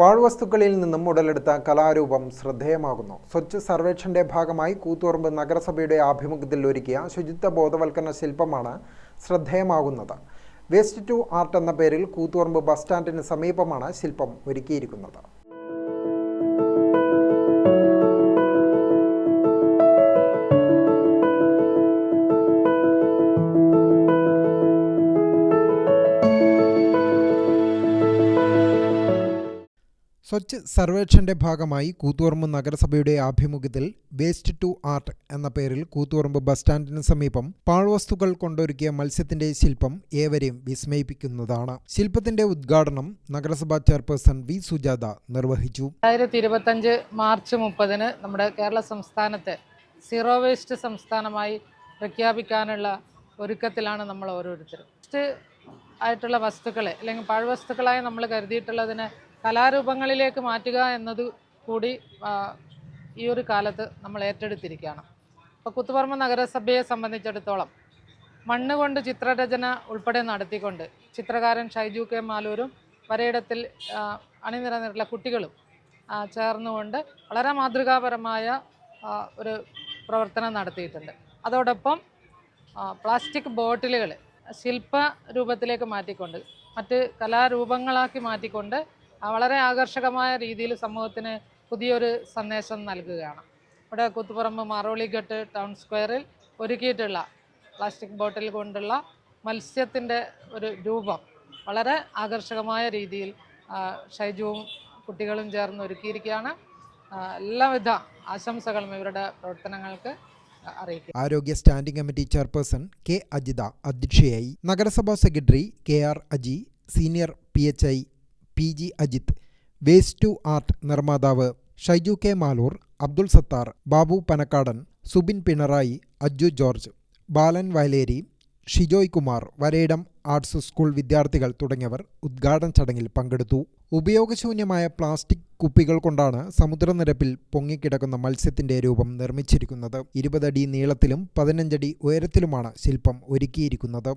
പാഴ്വസ്തുക്കളിൽ നിന്നും ഉടലെടുത്ത കലാരൂപം ശ്രദ്ധേയമാകുന്നു. സ്വച്ഛ് സർവേക്ഷന്റെ ഭാഗമായി കൂത്തുപറമ്പ് നഗരസഭയുടെ ആഭിമുഖ്യത്തിൽ ഒരുക്കിയ ശുചിത്വ ബോധവൽക്കരണ ശില്പമാണ് ശ്രദ്ധേയമാകുന്നത്. വേസ്റ്റ് ടു ആർട്ട് എന്ന പേരിൽ കൂത്തുപറമ്പ് ബസ് സ്റ്റാൻഡിന് സമീപമാണ് ശില്പം ഒരുക്കിയിരിക്കുന്നത്. സ്വച്ഛ് സർവേക്ഷന്റെ ഭാഗമായി കൂത്തുപറമ്പ് നഗരസഭയുടെ ആഭിമുഖ്യത്തിൽ വേസ്റ്റ് ടു ആർട്ട് എന്ന പേരിൽ കൂത്തുപറമ്പ് ബസ് സ്റ്റാൻഡിന് സമീപം പാഴ്വസ്തുക്കൾ കൊണ്ടൊരുക്കിയ മത്സ്യത്തിന്റെ ശില്പം ഏവരെയും വിസ്മയിപ്പിക്കുന്നതാണ്. ശില്പത്തിന്റെ ഉദ്ഘാടനം നഗരസഭാ ചെയർപേഴ്സൺ വി. സുജാത നിർവഹിച്ചു. രണ്ടായിരത്തി ഇരുപത്തഞ്ച് മാർച്ച് മുപ്പതിന് നമ്മുടെ കേരള സംസ്ഥാനത്തെ സീറോ വേസ്റ്റ് സംസ്ഥാനമായി പ്രഖ്യാപിക്കാനുള്ള ഒരുക്കത്തിലാണ് നമ്മൾ ഓരോരുത്തരും. ആയിട്ടുള്ള വസ്തുക്കളെ അല്ലെങ്കിൽ പാഴ്വസ്തുക്കളായി നമ്മൾ കരുതിയിട്ടുള്ളതിനെ കലാരൂപങ്ങളിലേക്ക് മാറ്റുക എന്നത് കൂടി ഈ ഒരു കാലത്ത് നമ്മൾ ഏറ്റെടുത്തിരിക്കുകയാണ്. ഇപ്പോൾ കുത്തുപറമ്പ് നഗരസഭയെ സംബന്ധിച്ചിടത്തോളം മണ്ണ് കൊണ്ട് ചിത്രരചന ഉൾപ്പെടെ നടത്തിക്കൊണ്ട് ചിത്രകാരൻ ഷൈജു കെ മാലൂരും വരയിടത്തിൽ അണിനിരന്നിട്ടുള്ള കുട്ടികളും ചേർന്നുകൊണ്ട് വളരെ മാതൃകാപരമായ ഒരു പ്രവർത്തനം നടത്തിയിട്ടുണ്ട്. അതോടൊപ്പം പ്ലാസ്റ്റിക് ബോട്ടിലുകൾ ശില്പ രൂപത്തിലേക്ക് മാറ്റിക്കൊണ്ട് മറ്റ് കലാരൂപങ്ങളാക്കി മാറ്റിക്കൊണ്ട് വളരെ ആകർഷകമായ രീതിയിൽ സമൂഹത്തിന് പുതിയൊരു സന്ദേശം നൽകുകയാണ്. ഇവിടെ കുത്തുപറമ്പ് മാറോളിഘട്ട് ടൗൺ സ്ക്വയറിൽ ഒരുക്കിയിട്ടുള്ള പ്ലാസ്റ്റിക് ബോട്ടിൽ കൊണ്ടുള്ള മത്സ്യത്തിന്റെ ഒരു രൂപം വളരെ ആകർഷകമായ രീതിയിൽ ഷൈജുവും കുട്ടികളും ചേർന്ന് ഒരുക്കിയിരിക്കുകയാണ്. എല്ലാവിധ ആശംസകളും ഇവരുടെ പ്രവർത്തനങ്ങൾക്ക് ആരോഗ്യ standing committee chairperson K Ajitha അധ്യക്ഷയായി. നഗരസഭാ secretary K R Aji senior P H I P G Ajith waste to art നിർമ്മാതാവ് Shaiju K Maloor Abdul Sathar Babu Panakkadan Subin Pinarayi Aju George Balan Vayaleri Shijoy Kumar Varedam arts school വിദ്യാർത്ഥികൾ തുടങ്ങിയവർ ഉദ്ഘാടന ചടങ്ങിൽ പങ്കെടുത്തു. ഉപയോഗശൂന്യമായ plastic കുപ്പികൾ കൊണ്ടാണ് സമുദ്രനിരപ്പിൽ പൊങ്ങിക്കിടക്കുന്ന മത്സ്യത്തിന്റെ രൂപം നിർമ്മിച്ചിരിക്കുന്നത്. ഇരുപതടി നീളത്തിലും പതിനഞ്ചടി ഉയരത്തിലുമാണ് ശില്പം ഒരുക്കിയിരിക്കുന്നത്.